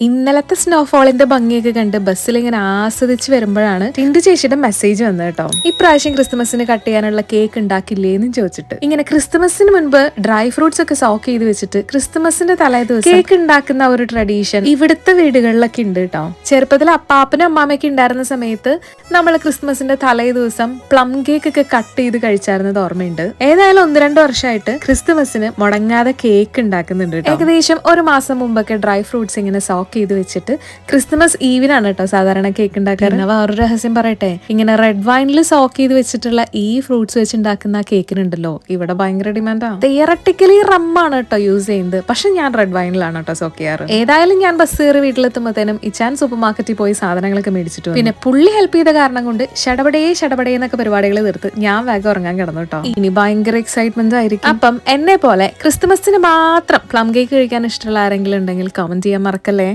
ഇന്നലത്തെ സ്നോഫോളിന്റെ ഭംഗിയൊക്കെ കണ്ട് ബസ്സിൽ ഇങ്ങനെ ആസ്വദിച്ച് വരുമ്പോഴാണ് ടിൻഡു ചേച്ചിയുടെ മെസ്സേജ് വന്നത് കേട്ടോ. ഇപ്രാവശ്യം ക്രിസ്മസിന് കട്ട് ചെയ്യാനുള്ള കേക്ക് ഉണ്ടാക്കില്ലേ? എന്ന് ചോദിച്ചിട്ട്. ഇങ്ങനെ ക്രിസ്മസിന് മുൻപ് ഡ്രൈ ഫ്രൂട്ട്സ് ഒക്കെ സോക്ക് ചെയ്ത് വെച്ചിട്ട് ക്രിസ്മസിന്റെ തലേ ദിവസം കേക്ക് ഉണ്ടാക്കുന്ന ഒരു ട്രഡീഷൻ ഇവിടുത്തെ വീടുകളിലൊക്കെ ഉണ്ട് കേട്ടോ. ചെറുപ്പത്തിൽ അപ്പാപ്പനും അമ്മാമയൊക്കെ ഉണ്ടായിരുന്ന സമയത്ത് നമ്മൾ ക്രിസ്മസിന്റെ തലേ ദിവസം പ്ലം കേക്ക് ഒക്കെ കട്ട് ചെയ്ത് കഴിച്ചായിരുന്നത് ഓർമ്മയുണ്ട്. ഏതായാലും ഒന്ന് രണ്ട് വർഷമായിട്ട് ക്രിസ്മസിന് മുടങ്ങാതെ കേക്ക് ഉണ്ടാക്കുന്നുണ്ട് കേട്ടോ. ഏകദേശം ഒരു മാസം മുമ്പൊക്കെ ഡ്രൈ ഫ്രൂട്ട്സ് ഇങ്ങനെ സോക്ക് ചെയ്ത് വെച്ചിട്ട് ക്രിസ്മസ് ഈവിനാണ് കേട്ടോ സാധാരണ കേക്ക് ഉണ്ടാക്കാറ്. വേറൊരു രഹസ്യം പറയട്ടെ? ഇങ്ങനെ റെഡ് വൈനിൽ സോക്ക് ചെയ്ത് വെച്ചിട്ടുള്ള ഈ ഫ്രൂട്ട്സ് വെച്ച് ഉണ്ടാക്കുന്ന കേക്കിനുണ്ടല്ലോ ഇവിടെ ഭയങ്കര ഡിമാൻഡാ തിയറട്ടിക്കലി റമ്മാണ് കേട്ടോ യൂസ് ചെയ്യുന്നത്. പക്ഷെ ഞാൻ റെഡ് വൈനിലാണ് കേട്ടോ സോക്ക് ചെയ്യാറ്. ഏതായാലും ഞാൻ ബസ് കയറി വീട്ടിലെത്തുമ്പോഴത്തേനും ഇച്ചാൻ സൂപ്പർ മാർക്കറ്റിൽ പോയി സാധനങ്ങളൊക്കെ മേടിച്ചിട്ട്. പിന്നെ പുള്ളി ഹെൽപ്പ് ചെയ്ത കാരണം കൊണ്ട് ഷടപടേ ഷടപടേ എന്നൊക്കെ പരിപാടികൾ തീർത്ത് ഞാൻ വേഗം ഉറങ്ങാൻ കിടന്നു കേട്ടോ. ഇനി ഭയങ്കര എക്സൈറ്റ്മെന്റ് ആയിരിക്കും. അപ്പം എന്നെ പോലെ ക്രിസ്മസിന് മാത്രം പ്ലം കേക്ക് കഴിക്കാൻ ഇഷ്ടമുള്ള ആരെങ്കിലും ഉണ്ടെങ്കിൽ കമന്റ് ചെയ്യാൻ മറക്കല്ലേ?